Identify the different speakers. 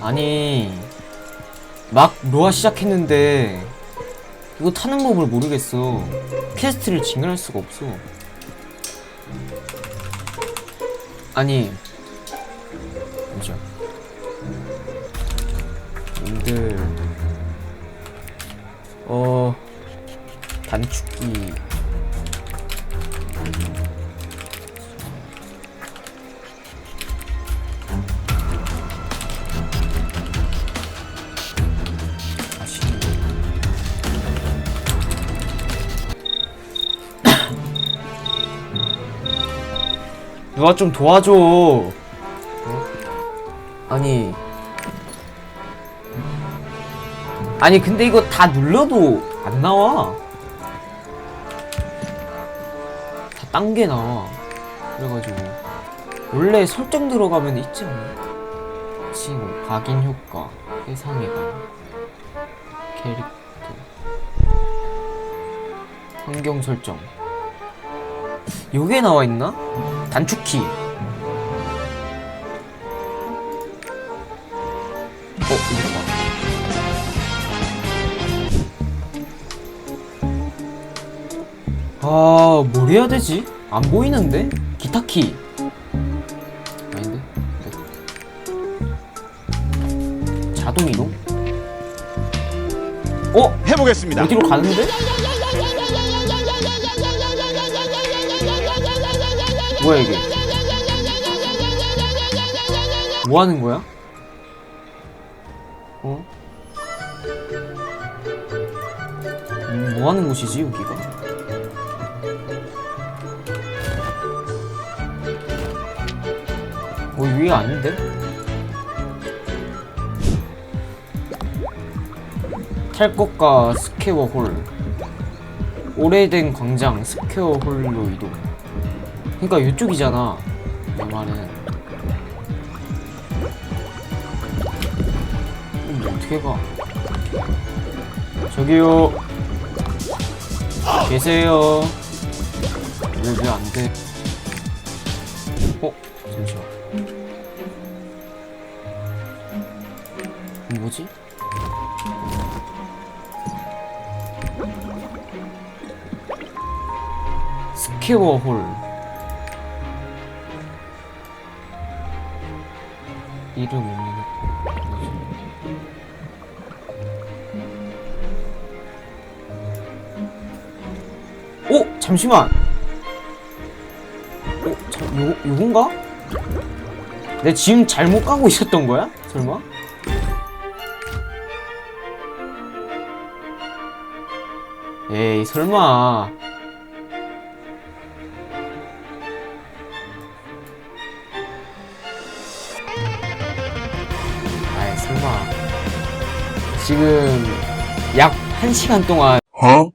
Speaker 1: 아니 막 로아 시작했는데 이거 타는 법을 모르겠어. 퀘스트를 진행할 수가 없어. 아니 잠시만 님들 어 단축키 누가 좀 도와줘. 어? 아니. 아니 근데 이거 다 눌러도 안 나와. 다 딴 게 나와. 그래가지고. 원래 설정 들어가면 있지 않나? 칭, 각인 효과, 해상이감, 캐릭터, 환경 설정. 요게 나와 있나? 단축키. 어, 이거 봐. 아, 뭘 해야 되지? 안 보이는데? 기타 키. 아닌데? 네. 자동 이동? 어?
Speaker 2: 해보겠습니다.
Speaker 1: 어디로 가는데? 뭐야 이게? 뭐 하는 거야? 어? 음, 뭐 하는 곳이지 여기가? 어 위에 아닌데? 탈 것과 스퀘어 홀 오래된 광장 스퀘어 홀로 이동 그러니까 이쪽이잖아. 내 말은 근데 어떻게 가? 저기요. 계세요. 왜 왜 안돼? 어? 잠시만. 뭐지? 스퀘어 홀 이름 없는 오 잠시만 오 참, 요 요건가? 내 지금 잘못 가고 있었던 거야? 설마? 에이 설마 설마 지금 약 1시간 동안
Speaker 2: 어?